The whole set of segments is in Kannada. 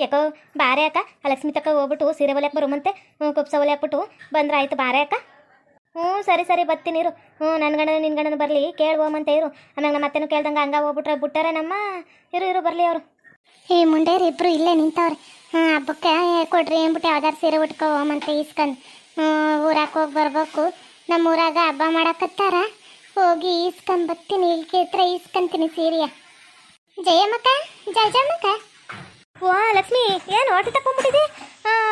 ಯಾಕೋ ಬಾರೆ ಅಕ್ಕ? ಆ ಲಕ್ಷ್ಮಿ ತಕ್ಕ ಹೋಗ್ಬಿಟ್ಟು ಸೀರೆ ಹೊಲಿಯಕ್ಕೆ ಬರುಮಂತೆ ಹ್ಞೂ ಕುಪ್ಸ ಹೊಲಿಯಾಕ್ಬಿಟ್ಟು ಬಂದ್ರೆ ಆಯ್ತು ಬಾರೆ ಅಕ್ಕ? ಹ್ಞೂ ಸರಿ ಸರಿ ಬತ್ತೀನಿ ಇರು. ಹ್ಞೂ ನನ್ನ ಗಂಡನ ನಿನ್ನ ಗಂಡನ ಬರಲಿ ಕೇಳ್ಬೋಮಂತೆ ಇರು. ಆಮೇಲೆ ನಮ್ಮ ಅತ್ತೆನೂ ಕೇಳ್ದಂಗೆ ಹಂಗ ಹೋಗ್ಬಿಟ್ರೆ, ಬಿಟ್ಟಾರೆ ನಮ್ಮ, ಇರು ಇರು, ಬರಲಿ ಅವರು. ಈ ಮುಂಡೇರು ಇಬ್ಬರು ಇಲ್ಲೇ ನಿಂತವ್ರೆ. ಹ್ಞೂ ಹಬ್ಬಕ್ಕೆ ಕೊಡ್ರಿ ಅಂದ್ಬಿಟ್ಟು ಯಾವ್ದಾರು ಸೀರೆ ಉಟ್ಕೊ ಹೋಮಂತ ಹ್ಞೂ ಊರಾಗ ಹೋಗಿ ಬರ್ಬೇಕು. ನಮ್ಮ ಊರಾಗ ಹಬ್ಬ ಮಾಡಕತ್ತಾರ. ಹೋಗಿ ಈಸ್ಕೊಂಡ್ ಬರ್ತೀನಿ ಇಲ್ಲಿ ಹತ್ರ ಈಸ್ಕೊಂತೀನಿ ಸೀರೆಯ. ಜಯಮ್ಮಕ್ಕ, ಜಯಜಮ್ಮಕ್ಕ. ವಾ, ಲಕ್ಷ್ಮಿ, ಏನು ಹೊಟ್ಟೆ ತಕೊಂಡ್ಬಿಟ್ಟಿದೆ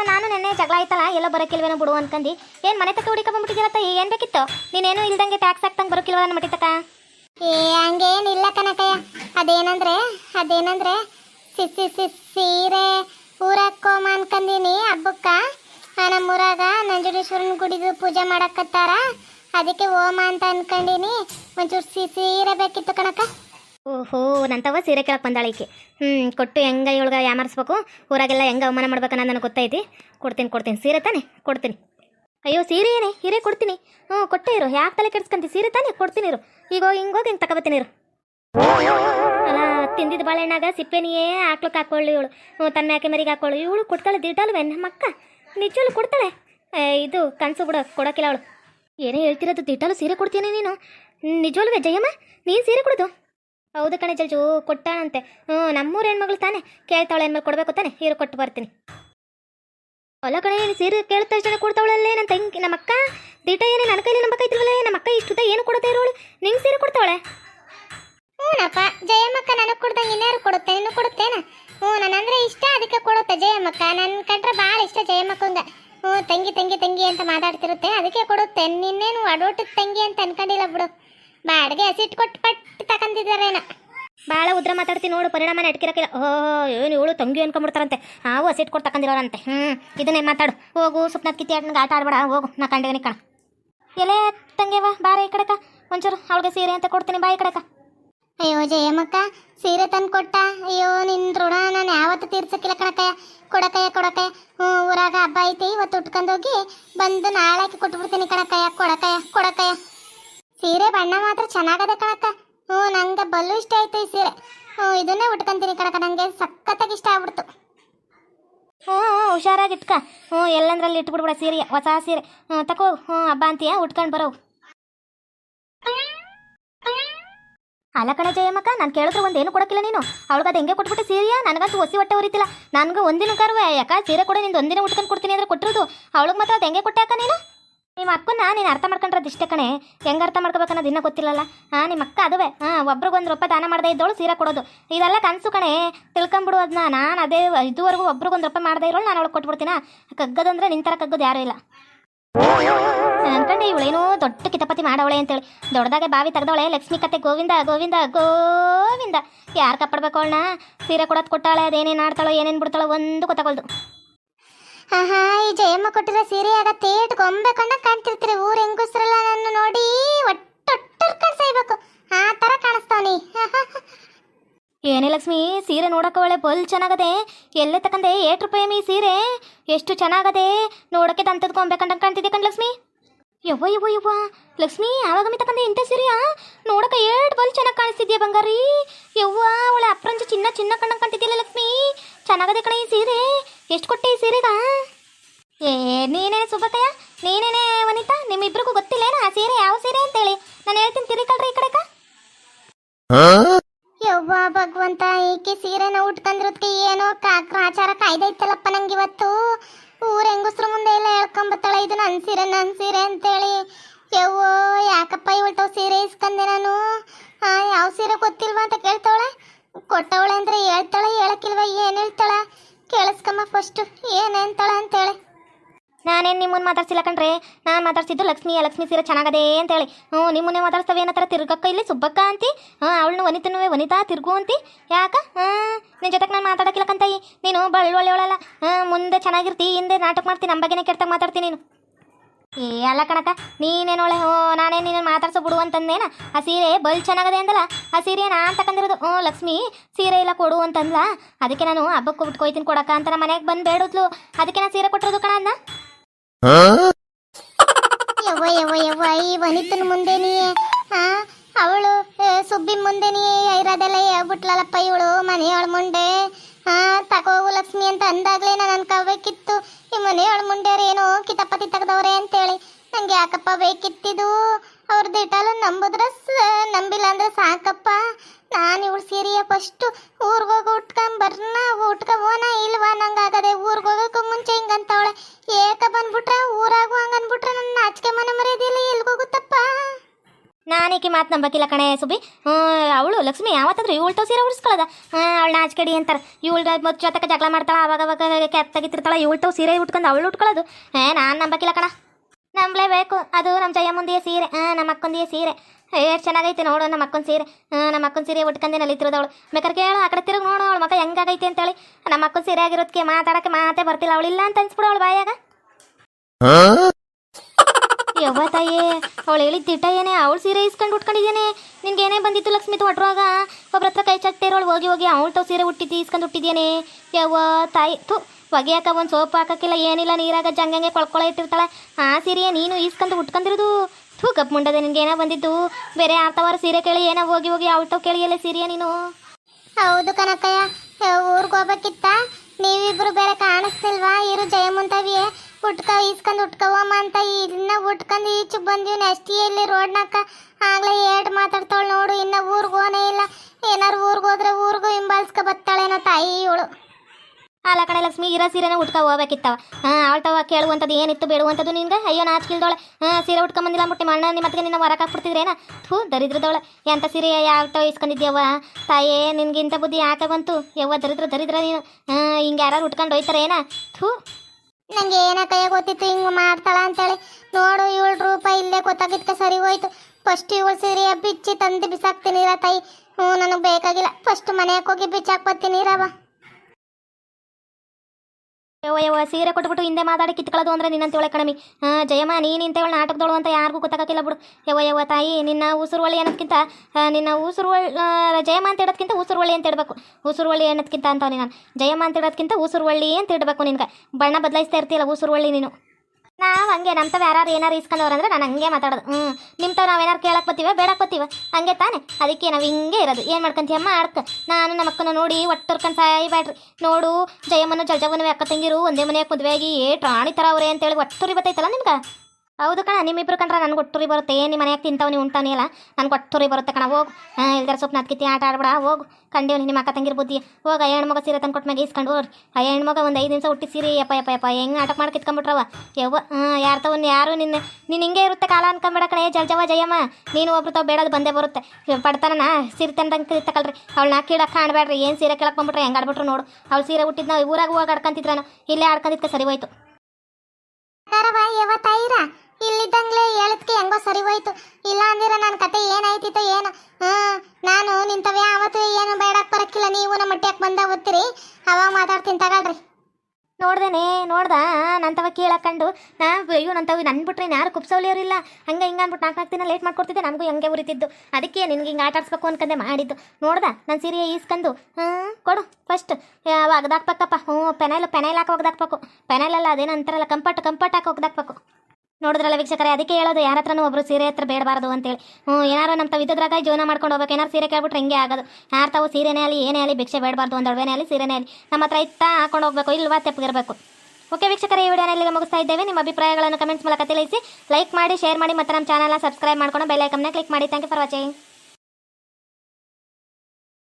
ನಾನು ನೆನ್ನೆ ಜಗಳ ಆಯ್ತಲ್ಲ, ಎಲ್ಲ ಬರೋಕಿಲ್ವೇನ ಬಿಡು ಅನ್ಕಂದು. ಏನು ಮನೆ ತಕ್ಕ ಹುಡುಕ ಏನು ಬೇಕಿತ್ತು? ನೀನೇನು ಇಲ್ದಂಗೆ ಟ್ಯಾಕ್ಸ್ ಹಾಕ್ತಂಗೆ ಬರೋಕಿಲ್ವ ನನ್ನ ತಕ್ಕ? ಏ, ಹಂಗೇನಿಲ್ಲ ಕನಕಯ್ಯ. ಅದೇನಂದ್ರೆ ಅದೇನಂದ್ರೆ ಸಿಸಿ ಸಿ ಸೀರೆ ಊರಕ್ಕೋಮ ಅನ್ಕಂದೀನಿ ಹಬ್ಬಕ್ಕ. ನಮ್ಮೂರಾಗ ನಂಜುಡೇಶ್ವರನ ಗುಡಿದು ಪೂಜೆ ಮಾಡಕತ್ತಾರ. ಅದಕ್ಕೆ ಹೋಮ ಅಂತ ಅನ್ಕಂಡೀನಿ ಒಂಚೂರು ಸೀರೆ ಬೇಕಿತ್ತು ಕಣಕ್ಕ. ಓಹೋ ನಂತವ ಸೀರೆ ಕೇಳಕ್ಕೆ ಬಂದಾಳೆ ಈಕೆ. ಹ್ಞೂ ಕೊಟ್ಟು ಹೆಂಗ ಇವಳ್ಗ ಯಾಮಾರಿಸ್ಬೇಕು? ಊರಾಗೆಲ್ಲ ಹೆಂಗೆ ಅವಮಾನ ಮಾಡ್ಬೇಕನ್ನ ನನಗೆ ಗೊತ್ತೈತಿ. ಕೊಡ್ತೀನಿ ಕೊಡ್ತೀನಿ. ಸೀರೆ ತಾನೆ, ಕೊಡ್ತೀನಿ. ಅಯ್ಯೋ, ಸೀರೆ ಏನೇ? ಕೊಡ್ತೀನಿ. ಹ್ಞೂ ಕೊಟ್ಟೆ ಇರು. ಯಾಕೆ ತಲೆ ಕೆಡ್ಸ್ಕೊಂತಿ? ಸೀರೆ ತಾನೆ, ಕೊಡ್ತೀನಿ ಇರು. ಈಗ ಹೋಗಿ ಹಿಂಗೋಗಿ ಹಿಂಗೆ ತಗೋಬತ್ತೀನಿ ಇರು. ಅಲ್ಲ ತಿಂದಿದ್ದ ಬಾಳೆಹಣ್ಣಾಗ ಸಿಪ್ಪೆನಿಯೇ ಹಾಕ್ಲಕ್ಕೆ ಹಾಕೊಳ್ಳಿ ಇವಳು. ಹ್ಞೂ ತನ್ನ ಯಾಕೆ ಮರಿಗೆ ಹಾಕೊಳ್ಳಿ ಇವಳು ಕೊಡ್ತಾಳೆ ದಿಡ್ಡಲ್ವೇ ನಮ್ಮ ಅಕ್ಕ? ನಿಜವೂ ಕೊಡ್ತಾಳೆ? ಇದು ಕನಸು ಬಿಡ ಕೊಡೋಕಿಲ್ಲ ಅವಳು. ಏನೇ ಹೇಳ್ತಿರೋದು ದಿಡ್ಡಲು ಸೀರೆ ಕೊಡ್ತೀನಿ ನೀನು? ನಿಜವಲ್ವೇ ಜಯಮ್ಮ? ನೀನು ಸೀರೆ ಕೊಡೋದು? ಹೌದು ಕಣೆ ಜಲ್ಜು ಕೊಟ್ಟಾನಂತೆ ಹ್ಞೂ, ನಮ್ಮೂರ ಹೆಣ್ಮಗಳು ತಾನೆ. ಕೇಳ್ತಾವಳೆ ಹೆಣ್ಮಗಳು ಕೊಡಬೇಕು ತಾನೆ. ಇವ್ರು ಕೊಟ್ಟು ಬರ್ತೀನಿ. ಅಲ್ಲ ಕಣೆ ಸೀರೆ ಕೇಳ್ತಾ ತಕ್ಷಣ ಕೊಡ್ತಾವಳಲ್ಲೇ ನನ್ನ ತಂಗಿ, ನಮ್ಮ ಅಕ್ಕ? ದೀಟ ಏನೇ ನನ್ನ ಕೈಲಿ ನಮ್ಮ ಇದ್ರವಲ್ಲ ನಮ್ಮ ಅಕ್ಕ ಇಷ್ಟುದ ಏನು ಕೊಡ್ತಾ ಇರೋಳು ನಿಂಗೆ ಸೀರೆ ಕೊಡ್ತಾವಳೆ? ಹ್ಞೂನಪ್ಪ ಜಯಮ್ಮಕ್ಕ ನನಗೆ ಕೊಡ್ದಂಗೆ ಇನ್ಯಾರು ಕೊಡುತ್ತೆ? ನೀನು ಕೊಡುತ್ತೇನ? ಹ್ಞೂ ನನ್ನಂದ್ರೆ ಇಷ್ಟ, ಅದಕ್ಕೆ ಕೊಡುತ್ತೆ ಜಯಮ್ಮಕ್ಕ. ನನ್ನ ಕಂಡ್ರೆ ಭಾಳ ಇಷ್ಟ ಜಯಮ್ಮಕ್ಕಂಗೆ. ಹ್ಞೂ, ತಂಗಿ ತಂಗಿ ತಂಗಿ ಅಂತ ಮಾತಾಡ್ತಿರುತ್ತೆ. ಅದಕ್ಕೆ ಕೊಡುತ್ತೆ ನಿನ್ನೇನು ಅಡೋಟದ ತಂಗಿ ಅಂತ ಅನ್ಕೊಂಡಿಲ್ಲ ಬಿಡು. ಬಾಡಿಗೆ ಹಸಿಟ್ಟು ಕೊಟ್ಟು ಪಟ್ಟು ತಗೊಂಡಿದ್ದಾರೇನ ಭಾಳ ಉದ್ರ ಮಾತಾಡ್ತೀನಿ ನೋಡು ಪರಿಣಾಮ ನೆಟ್ಕಿರಕಿಲ್ಲ ಓ ಏನು ಇವಳು ತಂಗಿ ಅನ್ಕೊಂಡ್ಬಿಡ್ತಾರಂತೆ. ನಾವು ಹಸಿಟ್ಟು ಕೊಟ್ಟು ತಗೊಂಡಿರೋರಂತೆ ಹ್ಞೂ ಇದನ್ನೇ ಮಾತಾಡು. ಹೋಗು ಸ್ವಪ್ನ ಕಿತ್ತಿ ಆಟನಿಗೆ ಆಟ ಆಡ್ಬೇಡ. ಹೋಗು ನಾ ಕಂಡಿವನಿ ಕಣ. ಎಲೆ ತಂಗಿವ ಬಾರ ಈ ಕಡೆಕ. ಒಂಚೂರು ಅವಳಿಗೆ ಸೀರೆ ಅಂತ ಕೊಡ್ತೀನಿ ಬಾ ಈ ಕಡೆಕ. ಅಯ್ಯೋ ಜಯಮ್ಮಕ್ಕ ಸೀರೆ ತಂದು ಕೊಟ್ಟ. ಅಯ್ಯೋ ನಿನ್ನ ಋಣ ನಾನು ಯಾವತ್ತು ತೀರ್ಸಕ್ಕಿಲ್ಲ ಕಣಕಯ್ಯ ಕೊಡಕಯ್ಯ ಕೊಡಕಯ್ಯ ಹ್ಞೂ ಊರಾಗ ಹಬ್ಬ ಐತಿ ಇವತ್ತು ಉಟ್ಕೊಂಡೋಗಿ ಬಂದು ನಾಳೆ ಕೊಟ್ಬಿಡ್ತೀನಿ ಕಣಕಯ್ಯ ಕೊಡಕಯ್ಯ ಕೊಡ ಬಣ್ಣ ಮಾತ್ರ ಚೆನ್ನಾಗಿದೆ ಕಣಕ್ಕ. ಹ್ಞೂ, ನಂಗೆ ಬಲ್ಲು ಇಷ್ಟ ಆಯ್ತು ಈ ಸೀರೆ. ಹ್ಞೂ, ಇದನ್ನೇ ಉಟ್ಕೊಂತೀನಿ ಕಣಕ್ಕ ನನಗೆ ಸಖತ್ತಾಗಿ ಇಷ್ಟ ಆಗ್ಬಿಡ್ತು. ಹ್ಞೂ ಹ್ಞೂ, ಹುಷಾರಾಗಿ ಇಟ್ಕ. ಹ್ಞೂ, ಎಲ್ಲಂದ್ರಲ್ಲಿ ಇಟ್ಬಿಡ್ಬಿಡ ಸೀರೆ, ಹೊಸ ಸೀರೆ. ಹ್ಞೂ, ತಕೋ. ಹ್ಞೂ, ಹಬ್ಬ ಅಂತೀಯ? ಉಟ್ಕೊಂಡು ಬರೋ. ಅಲ್ಲ ಕಣ ಜಯಮ್ಮಕ್ಕ, ನಾನು ಕೇಳಿದ್ರೆ ಒಂದು ಏನು ಕೊಡಕ್ಕಿಲ್ಲ ನೀನು. ಅವಳಿಗೆ ಅದು ಹೆಂಗೆ ಕೊಟ್ಬಿಟ್ಟು ಸೀರಿಯಾ? ನನಗಂತೂ ಒಸಿ ಹೊಟ್ಟೆ ಉರಿತಿಲ್ಲ. ನನಗೂ ಒಂದಿನ ಕರ್ವೆ. ಯಾಕ? ಸೀರೆ ಕೊಡಿ, ನಿಂದು ಒಂದಿನ ಉಟ್ಕೊಂಡು ಕೊಡ್ತೀನಿ ಅಂದ್ರೆ ಕೊಟ್ಟಿರೋದು. ಅವಳಿಗೆ ಮಾತ್ರ ಅದು ಹೆಂಗೆ ಕೊಟ್ಟೆ ಅಕ್ಕ ನೀನು? ನಿಮ್ಮ ಅಕ್ಕನ ನೀನು ಅರ್ಥ ಮಾಡ್ಕೊಂಡ್ರದ್ದು ಇಷ್ಟೇ ಕಣೆ. ಹೆಂಗೆ ಅರ್ಥ ಮಾಡ್ಕೋಬೇಕನ್ನೋದು ಇನ್ನೂ ಗೊತ್ತಿಲ್ಲಲ್ಲ? ಹಾಂ ನಿಮ್ಮ ಅಕ್ಕ ಅದುವೆ. ಹಾಂ, ಒಬ್ರಿಗೊಂದು ರೂಪಾಯಿ ದಾನ ಮಾಡದೇ ಇದ್ದವಳು ಸೀರೆ ಕೊಡೋದು. ಇದೆಲ್ಲ ಕನಸು ಕಣೆ. ತಿಳ್ಕೊಂಬಿಡು ಅದನ್ನ ನಾನು ಅದೇ ಇದುವರೆಗೂ ಒಬ್ರಿಗೊಂದು ರೂಪಾಯಿ ಮಾಡದೇ ಇರೋಳು, ನಾನು ಅವಳು ಕೊಟ್ಬಿಡ್ತೀನ? ಕಗ್ಗದಂದ್ರೆ ನಿಂತರ ಕಗ್ಗದು ಯಾರೂ ಇಲ್ಲ. ಅನ್ಕೊಂಡೆ ಇವಳೇನೋ ದೊಡ್ಡ ಕಿತಪತಿ ಮಾಡವಳೆ ಅಂತೇಳಿ. ದೊಡ್ಡದಾಗೆ ಬಾವಿ ತೆಗ್ದವಳೆ, ಲಕ್ಷ್ಮಿ ಕತೆ ಗೋವಿಂದ ಗೋವಿಂದ ಗೋವಿಂದ. ಯಾರು ಕಪ್ಪಡ್ಬೇಕು ಅವಳನ್ನ? ಸೀರೆ ಕೊಡೋದು ಕೊಟ್ಟಾಳೆ, ಅದೇನೇನು ಆಡ್ತಾಳೋ, ಏನೇನು ಬಿಡ್ತಾಳೋ, ಒಂದು ಗೊತ್ತಾಗೋಲ್ದು. ಆಹಾ, ಈ ಜಯಮ್ಮ ಕೊಟ್ಟಿರೋ ಸೀರೆ ಆಗ ತೇಟ್ ಗೊಂಬೆ ಕಂಡ ಕಾಣ್ತಿರ್ತೀರಿ, ಊರ್ ಹೆಂಗಸ್ರಲ್ಲ ನನ್ನ ನೋಡಿ ಒಟ್ಟೊಟ್ಟರ್ ಸಾಯ್ಬೇಕು. ಆ ತರ ಕಾಣಿಸ್ತಾವನಿ. ಏನೇ ಲಕ್ಷ್ಮಿ, ಸೀರೆ ನೋಡಕ್ಕೆ ಒಳ್ಳೆ ಬಲ್ ಚೆನ್ನಾಗದೆ ಎಲ್ಲೇ ತಕಂದೆ ಏಟ್ ರೂಪಾಯಿ ಮೀ ಸೀರೆ, ಎಷ್ಟು ಚೆನ್ನಾಗದೆ ನೋಡಕ್ಕೆ ದಂತದ ಗೊಂಬೆ ಕಂಡಂಗೆ ಕಾಣ್ತಿದ್ದೆ ಕಣ್ ಲಕ್ಷ್ಮಿ? ಯವ್ವ ಯವ್ವ ಯವ್ವ. ಲಕ್ಷ್ಮಿ ಯಾವಾಗ ಮೀ ಎಂತ ಇಂಥ ಸೀರೆಯಾ ನೋಡಕ್ಕೆ ಎರಡು ಬಲ್ ಚೆನ್ನಾಗಿ ಕಾಣಿಸ್ತಿದ್ಯಾ ಬಂಗಾರಿ? ಯವ್ವ ಅವಳ ಅಪ್ರಂಜ ಚಿನ್ನ ಚಿನ್ನ ಕಣ್ಣ ಕಾಣ್ತಿದ್ಯಲ್ಲ ಲಕ್ಷ್ಮಿ? ಚೆನ್ನಾಗದೆ ಕಣ ಈ ಸೀರೆ. ಎಷ್ಟು ಕೊಟ್ಟೆ ಈ ಸೀರೆಗ ಏ ನೀನೇನೆ ಸುಬ್ಬಕ್ಕಯ್ಯ? ನೀನೇನೆ ವನಿತಾ? ನಿಮ್ಮಿಬ್ರಿಗೂ ಗೊತ್ತಿಲ್ಲೇನ ಆ ಸೀರೆ? ಯಾವ ಸೀರೆ ಅಂತೇಳಿ? ನಾನು ಹೇಳ್ತೀನಿ ತಿರುಕಲ್ರಿ ಈ ಕಡೆಕ. ಯವ್ವ ಭಗವಂತ ಈಕೆ ಸೀರೆನ ಉಟ್ಕೊಂಡಿರೋದಕ್ಕೆ ಏನೋ ಕಾ- ಆಚಾರ ಕಾಯ್ದೆ ಇತ್ತಲ್ಲಪ್ಪ ನಂಗೆ ಇವತ್ತು ಮುಂದೆ ಇದನ್ನ ಸೀರೆ ನನ್ನ ಸೀರೆ ಅಂತೇಳಿ. ಯವ್ವೋ, ಯಾಕಪ್ಪ ಇವಳ್ತಾವ ಸೀರೆ ಇಸ್ಕಂದೆ ನಾನು? ಯಾವ ಸೀರೆ ಗೊತ್ತಿಲ್ವಾ ಅಂತ ಕೇಳ್ತಾವಳೆ? ಕೊಟ್ಟವಳೆ ಅಂದ್ರೆ ಹೇಳ್ತಾಳೆ, ಹೇಳಕ್ಕಿಲ್ವಾ, ಏನ್ ಹೇಳ್ತಾಳ? ಕೇಳಿಸ್ಕಮ್ಮ ಫಸ್ಟ್ ಏನ್ ಅಂತೇಳಿ. ನಾನೇನು ನಿಮ್ಮನ್ನು ಮಾತಾಡ್ಸಿಲ್ಲ ಕಣ್ರೆ? ನಾನು ಮಾತಾಡ್ಸಿದ್ದು ಲಕ್ಷ್ಮಿ ಲಕ್ಷ್ಮಿ ಸೀರೆ ಚೆನ್ನಾಗದೆ ಅಂತೇಳಿ ಹ್ಞೂ, ನಿಮ್ಮನ್ನೇ ಮಾತಾಡ್ಸ್ತವೆ ಏನತ್ತರ ತಿರ್ಗಕ್ಕ ಇಲ್ಲಿ ಸುಬ್ಬಕ್ಕ ಅಂತಿ. ಹಾಂ ಅವಳನ್ನ ವನಿತನು ವನಿತಾ ತಿರುಗು ಅಂತಿ. ಯಾಕ? ಹಾಂ ನಿನ್ನ ಜೊತೆಗೆ ನಾನು ಮಾತಾಡಕ್ಕಿಲ್ಲಕಂತಾಯಿ ನೀನು ಬಳ್ಳೊಳ್ಳೆವಳಲ್ಲ ಹಾಂ ಮುಂದೆ ಚೆನ್ನಾಗಿರ್ತಿ, ಹಿಂದೆ ನಾಟಕ ಮಾಡ್ತೀನಿ, ನಮ್ಮ ಬಗ್ಗೆನೇ ಕೆಟ್ಟಾಗ ಮಾತಾಡ್ತೀನಿ ನೀನು. ಏ, ಅಲ್ಲ ಕಣಕ್ಕ ನೀನೇನೊಳೆ ಹ್ಞೂ ನಾನೇ ನೀನು ಮಾತಾಡ್ಸೋ ಬಿಡು ಅಂತಂದೇನ? ಆ ಸೀರೆ ಬಲ್ ಚೆನ್ನಾಗದೆ ಅಂದಲ್ಲ? ಆ ಸೀರೆ ನಾನು ತಗೊಂಡಿರೋದು ಹ್ಞೂ, ಲಕ್ಷ್ಮಿ, ಸೀರೆ ಎಲ್ಲ ಕೊಡು ಅಂತಂದ್ಲ? ಅದಕ್ಕೆ ನಾನು ಹಬ್ಬಕ್ಕೆ ಬಿಟ್ಕೊಯ್ತೀನಿ ಕೊಡಕ್ಕ ಅಂತ ನಮ್ಮ ಮನೆಗೆ ಬಂದು ಬೇಡದ್ಲು ಅದಕ್ಕೆ ನಾನು ಸೀರೆ ಕೊಟ್ಟಿರೋದು ಕಣ ಅಂದ? ಯವ್ವ ಯವ್ವ ಯವ್ವ, ಈ ವನಿತನ ಮುಂದೆ ನೀ ಆ ಅವಳು ಸುಬ್ಬಿ ಮುಂದೆ ನೀ ಇರೋದೆಲ್ಲ ಹೇಳ್ಬಿಟ್ಲಲ್ಲಪ್ಪ ಇವಳು, ಮನೆಯೊಳ ಮುಂಡೆ ಹಾ? ತಗೋಗು ಲಕ್ಷ್ಮಿ ಅಂತ ಅಂದಾಗ್ಲೇ ನಾನು ಅನ್ಕೋಬೇಕಿತ್ತು. ಈ ಮನೆಯೊಳ ಮುಂಡೆಯವ್ರು ಏನೋ ಕಿತಪತಿ ತೆಗ್ದವ್ರೆ ಅಂತೇಳಿ. ನಂಗೆ ಯಾಕಪ್ಪ ಬೇಕಿತ್ತಿದು? ಅವ್ರದ್ದು ಇಟಾಲು ನಂಬಿದ್ರ ನಂಬಿಲ್ಲ ಅಂದ್ರೆ ಸಾಕಪ್ಪ. ನಾನು ಇವಳು ಸೀರೆಯ ಫಸ್ಟ್ ಊರಿಗೆ ಹೋಗಿ ಉಟ್ಕೊಂಬರ್ನ ಉಟ್ಕೋಬೋನ ಇಲ್ವಾ ನಂಗಾಗದೆ ನಾನೇಕೆ ಮಾತು ನಂಬಕ್ಕಿಲ್ಲ ಕಣೆ ಸುಬಿ ಅವಳು ಲಕ್ಷ್ಮಿ ಯಾವತ್ತಾದ್ರೂ ಇವಳ್ತಾವ ಸೀರೆ ಉಡಿಸ್ಕೊಳ್ಳೋದ? ಅವಳು ನಾಚ್ಕಡಿ ಅಂತಾರೆ. ಇವಳ ಮತ್ತು ಜೊತೆಗೆ ಜಗಳ ಮಾಡ್ತಾಳ? ಅವಾಗ ಅವಾಗ ಇವಳು ಇವಳ್ತಾವ ಸೀರೆ ಉಟ್ಕೊಂಡು ಅವಳು ಉಟ್ಕೊಳ್ಳೋದು? ಏ, ನಾನು ನಂಬಕ್ಕಿಲ್ಲ ಕಣ. ನಂಬಲೇಬೇಕು. ಅದು ನಮ್ಮ ಜಯಮ್ಮಂದಿಯ ಸೀರೆ. ನಮ್ಮ ಅಕ್ಕಂದಿಯ ಸೀರೆ. ಎಷ್ಟು ಚೆನ್ನಾಗೈತೆ ನೋಡು ನಮ್ಮ ಅಕ್ಕನ ಸೀರೆ. ನಮ್ಮ ಅಕ್ಕನ ಸೀರೆ ಉಟ್ಕೊಂಡೇ ಅವಳು. ಬೇಕಾದ್ರೆ ಕೇಳು, ಆ ಕಡೆ ತಿರುಗಿ ನೋಡು ಅವಳು ಮಗ ಹೆಂಗಾಗೈತೆ ಅಂತೇಳಿ. ನಮ್ಮ ಅಕ್ಕನ ಸೀರೆ ಆಗಿರೋದಕ್ಕೆ ಮಾತಾಡೋಕ್ಕೆ ಮಾತೇ ಬರ್ತಿಲ್ಲ. ಅವಳಿಲ್ಲ ಅಂತ ಅನ್ಸ್ಬಿಡು ಅವಳು ಬಾಯಾಗ. ಯವ್ವ ತಾಯಿ, ಅವಳು ಹೇಳಿದ ತಿಟ್ಟ ಏನೇ, ಅವಳು ಸೀರೆ ಇಸ್ಕೊಂಡು ಉಟ್ಕೊಂಡಿದ್ದೇನೆ. ನಿನ್ಗೆ ಏನೇ ಬಂದಿತ್ತು ಲಕ್ಷ್ಮಿ ತೊಟ್ರುವಾಗ ಒಬ್ರ ಹತ್ರ ಕೈ ಇರೋಳು, ಹೋಗಿ ಹೋಗಿ ಅವಳು ತಾವು ಸೀರೆ ಉಟ್ಟಿದ್ದು, ಇಸ್ಕೊಂಡು ಉಟ್ಟಿದ್ದೇನೆ. ಯವ್ವ ತಾಯಿ ತು ಒಗೆಯಾಕ ಒಂದು ಸೋಪ್ ಹಾಕಕ್ಕಿಲ್ಲ, ಏನಿಲ್ಲ, ನೀರಾಗ ಜಂಗಂಗೆ ಕೊಳ್ಕೊಳ ಇಟ್ಟಿರ್ತಾಳೆ. ಆ ಸೀರೆ ನೀನು ಈಸ್ಕೊಂಡು ಉಟ್ಕೊಂಡಿರೋದು? ಥೂ, ಗಪ್ ಮುಂಡದೆ, ನಿನ್ಗೆ ಏನೋ ಬಂದಿದ್ದು. ಬೇರೆ ಆರ್ತವಾರ ಸೀರೆ ಕೇಳಿ, ಏನೋ ಹೋಗಿ ಹೋಗಿ ಅವಳು ತಾವು ಕೇಳಿ ಎಲ್ಲ ಸೀರೆಯ ನೀನು? ಹೌದು ಕನಕಯ್ಯ ಊರಿಗೆ ಹೋಗ್ಬೇಕಿತ್ತ? ನೀವಿಬ್ರು ಬೇರೆ ಕಾಣಿಸ್ತಿಲ್ವಾ? ಇರು ಜಯಮುಂತವಿಯೇ. ಉಟ್ಕ ಈಸ್ಕೊಂಡು ಉಟ್ಕವಮ್ಮ ಅಂತ ಇನ್ನ ಹುಟ್ಕೊಂಡು ಈಚೆ ಬಂದಿವಿ ನೆಸ್ಟಿ ಇಲ್ಲಿ ರೋಡ್ನಾಕ ಆಗ್ಲೇ ಏಟ್ ಮಾತಾಡ್ತಾಳೆ ನೋಡು, ಇನ್ನ ಊರ್ಗ ಹೋನೇ ಇಲ್ಲ. ಏನಾರು ಊರ್ಗೋದ್ರೆ ಊರ್ಗೂ ಹಿಂಬಾಲಿಸ್ಕೊ ಬತ್ತಾಳೇನೋ ತಾಯಿ ಇವಳು. ಅಲ್ಲ ಕಡೆ ಲಕ್ಷ್ಮಿ, ಇರೋ ಸೀರೆನ ಉಟ್ಕೊ, ಹೋಗ್ಬೇಕಿತ್ತವ. ಹಾಂ ಅವಳ್ತವ ಕೇಳುವಂಥದ್ದು ಏನಿತ್ತು ಬೇಡುವಂಥದ್ದು ನಿನ್ಗೆ? ಅಯ್ಯೋ ನಾಚಿಕಿಲ್ದೋಳೆ ಹಾಂ, ಸೀರೆ ಉಟ್ಕೊಂಬಂದಿಲ್ಲ ಮುಟ್ಟಿ, ಮಣ್ಣ ನಿಮ್ಮ ಮತ್ತೆ ನಿನ್ನ ಹೊರಗೆ ಹಾಕ್ಬಿಡ್ತಿದ್ರೇನ ಥೂ, ದರಿದ್ರದವಳೆ. ಎಂಥ ಸೀರೆ ಯಾವ ಇಸ್ಕೊಂಡಿದ್ಯವ್ವ ತಾಯೇ, ನಿನ್ಗಿಂತ ಬುದ್ಧಿ ಯಾಕೆ ಬಂತು? ಯವ್ವ, ದರಿದ್ರ ದರಿದ್ರ ನೀನು. ಹಿಂಗೆ ಯಾರು ಉಟ್ಕೊಂಡು ಹೋಯ್ತಾರೆ ಏನ? ಥೂ. ನಂಗೆ ಕೈಯ ಗೊತ್ತಿತ್ತು, ಹಿಂಗ್ ಮಾಡ್ತಾಳ ಅಂತೇಳಿ. ನೋಡು ಇವಳ ರೂಪ ಇಲ್ಲೇ ಗೊತ್ತಾಗಿದ್ಕೆ ಸರಿ ಹೋಯ್ತು. ಫಸ್ಟ್ ಇವಳು ಸೀರೆ ಬಿಚ್ಚಿ ತಂದು ಬಿಸಾಕ್ತೀನಿ ತಾಯಿ. ಹ್ಞೂ, ನನಗೆ ಬೇಕಾಗಿಲ್ಲ. ಫಸ್ಟ್ ಮನೆಗೆ ಹೋಗಿ ಬಿಚ್ಚಾಕ್ ಬರ್ತೀನಿ ರವ ಯವ್ವ ಸೀರೆ ಕೊಟ್ಬಿಟ್ಟು ಹಿಂದೆ ಮಾತಾಡಿ ಕಿತ್ಕೊಳ್ಳೋದು ಅಂದ್ರೆ ನಿನ್ನಂತೇಳೆ ಕಣಮಿ ಹಾಂ, ಜಯಮ್ಮ ನೀನು ಇಂತೇಳಿ ನಾಟಕದೋಳು ಅಂತ ಯಾರಿಗೂ ಗೊತ್ತಾಗಕ್ಕಿಲ್ಲ ಬಿಡು. ಯವ್ವ ತಾಯಿ, ನಿನ್ನ ಉಸುರುವಳ್ಳಿ ಅನ್ನೋದಕ್ಕಿಂತ ನಿನ್ನ ಉಸುರುವಳ್ಳಿ ಜಯಮ್ಮ ಅಂತ ಇಡೋದಕ್ಕಿಂತ ಉಸುರುವಳ್ಳಿ ಅಂತ ಇಡಬೇಕು ಉಸುರುವಳ್ಳಿ ಅನ್ನೋದಕ್ಕಿಂತ ಅಂತ ನಾನು. ಜಯಮ್ಮ ಅಂತ ಇಡೋದಕ್ಕಿಂತ ಉಸುರುವಳ್ಳಿ ಅಂತ ಇಡಬೇಕು ನಿನ್ಗೆ. ಬಣ್ಣ ಬದಲಾಯಿಸ್ತಾ ಇರ್ತೀಯಲ್ಲ ಉಸುರುವಳ್ಳಿ ನೀನು. ನಾವು ಹಂಗೆ ನಮ್ಮ ತಾವು ಯಾರು ಏನಾರು ಇಸ್ಕೊಂಡವ್ರಂದ್ರೆ ನಾನು ಹಂಗೆ ಮಾತಾಡೋದು. ಹ್ಞೂ ನಿಮ್ಮ ತಾವು ನಾವು ಏನಾರು ಕೇಳಕ್ಕೆ ಬತ್ತೀವ ಬೇಡಕ್ಕೆ ಬತ್ತೀವ ಹಂಗೆ ತಾನೆ. ಅದಕ್ಕೆ ನಾವು ಹಿಂಗೆ ಇರೋದು. ಏನು ಮಾಡ್ಕೊಂತೀಯಮ್ಮ, ಆಡ್ಕ. ನಾನು ನಮ್ಮ ಅಕ್ಕನ ನೋಡಿ ಒಟ್ಟರ್ಕೊಂಡು ಸಾಯ್ಬೇಡ್ರಿ ನೋಡು, ಜಯಮ್ಮನ ಜಲ್ಜವನ ಅಕ್ಕ ತಂಗಿರು ಒಂದೇ ಮನೆಯಾಗ ಮದುವೆಯಾಗಿ ಏ ಪ್ರಾಣಿ ಥರ ಅವ್ರೆ ಅಂತೇಳಿ ಒಟ್ಟುರಿ ಬತ್ತೈತಲ್ಲ ನಿಮ್ಗೆ? ಹೌದು ಕಣ, ನಿಮ್ಮಿಬ್ರು ಕಂಡ್ರೆ ನನಗೆ ಒಟ್ಟುರಿ ಬರುತ್ತೆ. ನಿಮ್ಮ ಮನೆಯಾಗ ತಿಂತಾವ್ ನೀವು ಉಂಟಾವನಿ ಅಲ್ಲ ನನಗೆ ಒಟ್ಟುರಿ ಬರುತ್ತೆ ಕಣ, ಹೋಗು. ಇಲ್ದಾರ ಸೊಪ್ಪು ನತ್ಕಿತಿ ಆಟ ಆಡ್ಬೇಡ, ಹೋಗು. ಕಂಡೀವಿ ನಿಮ್ಮ ಅಕ್ಕ ತಂಗಿರ್ ಬುದ್ಧಿ. ಹೋಗ ಹೆಣ್ಮಗ ಸೀರೆ ತಂದು ಕೊಟ್ಟ ಮ್ಯಾಗ ಇಸ್ಕೊಂಡು ಹೋಗ್ರಿ. ಆ ಹೆಣ್ಮಗ ಒಂದು ಐದು ನಿಮಿಷ ಹುಟ್ಟಿ ಸೀರೆ, ಯಪ್ಪ ಯಪ್ಪ ಯಪ್ಪ, ಹೆಂಗೆ ನಾಟಕ ಮಾಡಿ ಕಿತ್ಕೊಂಡ್ಬಿಟ್ರವ ಯವ್ವ ಯಾರು ತಗೊಂಡು ಯಾರು ನಿನ್ನ? ನೀನು ಹಿಂಗೆ ಇರುತ್ತೆ ಕಾಲ ಅನ್ಕೊಂಬೇಡ ಕಣೆ ಜಲ್ಜವ ಜಯಮ್ಮ. ನೀನು ಒಬ್ರು ತಾವು ಬೇಡದು ಬಂದೇ ಬರುತ್ತೆ. ಪಡ್ತಾನ ಸೀರೆ ತಂದಂಗೆ ಅವ್ಳು ನಾ ಕೀಳಕ್ಕೆ ಕಾಣಬೇಡ್ರಿ ಏನು ಸೀರೆ ಕೇಳಕ್ಕೊಂಬಿಟ್ರೆ ಹೆಂಗೆ ಆಡ್ಬಿಟ್ರು ನೋಡು. ಅವಳು ಸೀರೆ ನಾವು ಊರಾಗ ಹೋಗಿ ಆಡ್ಕೊಂತಿದ್ರಾನು. ಇಲ್ಲೇ ಆಡ್ಕೊಂಡಿದ್ಕೆ ಸರಿ ಹೋಯ್ತು ಕರವ ಯಾವ ತಾಯಿರ ಇಲ್ಲಿದ್ದಂಗ್ಲೆ ಹೇಳದ್ಕೆ ಸರಿ ಇಲ್ಲ ಅಂದಿರ ನನ್ನ ಕತೆ ಏನಾಯ್ತಿತ್ತು ಏನು. ನಾನು ನಿಂತವೇ ಆವತ್ತು ಏನು ಬೇಡಕ್ ಬರಕ್ಕಿಲ್ಲ. ನೀವು ನಮ್ಮ ಮಟ್ಟ್ಯಾಕ್ ಬಂದ ಓದ್ತೀರಿ ಅವಾಗ ಮಾತಾಡ್ತೀನಿ, ತಗೊಳ್ರಿ. ನೋಡ್ದೇನೆ, ನೋಡ್ದ? ನಂತವ ಕೇಳಕ್ಕಂಡು ನಾ, ಅಯ್ಯೋ ನಂತವ ನನ್ ಬಿಟ್ರೆ ಯಾರು ಕುಪ್ಸವ್ಲಿಯರಿಲ್ಲ ಹಂಗೆ ಹಿಂಗೆ ಅಂದ್ಬಿಟ್ಟು ನಾಲ್ಕು ನಾಲ್ಕು ದಿನ ಲೇಟ್ ಮಾಡ್ಕೊಡ್ತಿದ್ದೆ ನಮಗೂ ಹಂಗೆ ಉರಿತಿದ್ದು. ಅದಕ್ಕೆ ನಿನ್ಗೆ ಹಿಂಗೆ ಆಟಾಡ್ಸ್ಬೇಕು ಅನ್ಕಂದೆ ಮಾಡಿದ್ದು. ನೋಡ್ದ? ನನ್ನ ಸೀರೆ ಈಸ್ಕಂದು. ಹ್ಮ್ ಕೊಡು ಫಸ್ಟ್ ಒಗ್ದಾಕ್ಬೇಕಪ್ಪ ಹ್ಞೂ, ಪೆನೈಲ್ ಪೆನೈಲ್ ಹಾಕಿ ಒಗ್ದಾಕ್ಬೇಕು. ಪೆನೈಲ್ ಅಲ್ಲ ಅದೇನಂತಾರಲ್ಲ ಕಂಫರ್ಟ್ ಕಂಪರ್ಟ್ ಹಾಕಿ ಒಗ್ದಾಕ್ಬೇಕು. ನೋಡಿದ್ರಲ್ಲ ವೀಕ್ಷಕರೇ, ಅದಕ್ಕೆ ಹೇಳೋದು ಯಾರ ಹತ್ರನೂ ಒಬ್ರು ಸೀರೆ ಹತ್ರ ಬೇಡಬಾರ್ದು ಅಂತೇಳಿ. ಹ್ಞೂ, ಏನಾರು ನಮ್ಮ ತಾವು ಜೀವನ ಮಾಡ್ಕೊಂಡು ಹೋಗ್ಬೇಕು, ಏನಾರು ಸೀರೆ ಕೇಳ್ಬಿಟ್ರೆ ಹಿಂಗೆ ಆಗೋದು. ಯಾರು ತಾವು ಸೀರೆನೇ ಅಲ್ಲಿ, ಏನೇ ಅಲ್ಲಿ ಭಿಕ್ಷೆ ಬೇಡಬಾರ್ದು ಒಂದು ಒಡವೆನೇ ಆಗಲಿ ಸೀರೆನೇ ಅಲ್ಲಿ. ನಮ್ಮ ಹತ್ರ ಇತ್ತ ಹಾಕೊಂಡು ಹೋಗ್ಬೇಕು, ಇಲ್ವಾ ತೆಪ್ಪಗಿರಬೇಕು. ಓಕೆ ವೀಕ್ಷಕರ, ಈ ವಿಡಿಯೋನ ಇಲ್ಲಿಗೆ ಮುಗಿಸ್ತಾ ಇದ್ದೇವೆ. ನಿಮ್ಮ ಅಭಿಪ್ರಾಯಗಳನ್ನು ಕಮೆಂಟ್ಸ್ ಮೂಲಕ ತಿಳಿಸಿ, ಲೈಕ್ ಮಾಡಿ, ಶೇರ್ ಮಾಡಿ, ಮತ್ತು ನಮ್ಮ ಚಾನಲ್ನ ಸಬ್ಸ್ಕ್ರೈಬ್ ಮಾಡ್ಕೊಂಡು ಬೆಲ್ಲೈಕಮ್ನ ಕ್ಲಿಕ್ ಮಾಡಿ. Thank you for watching.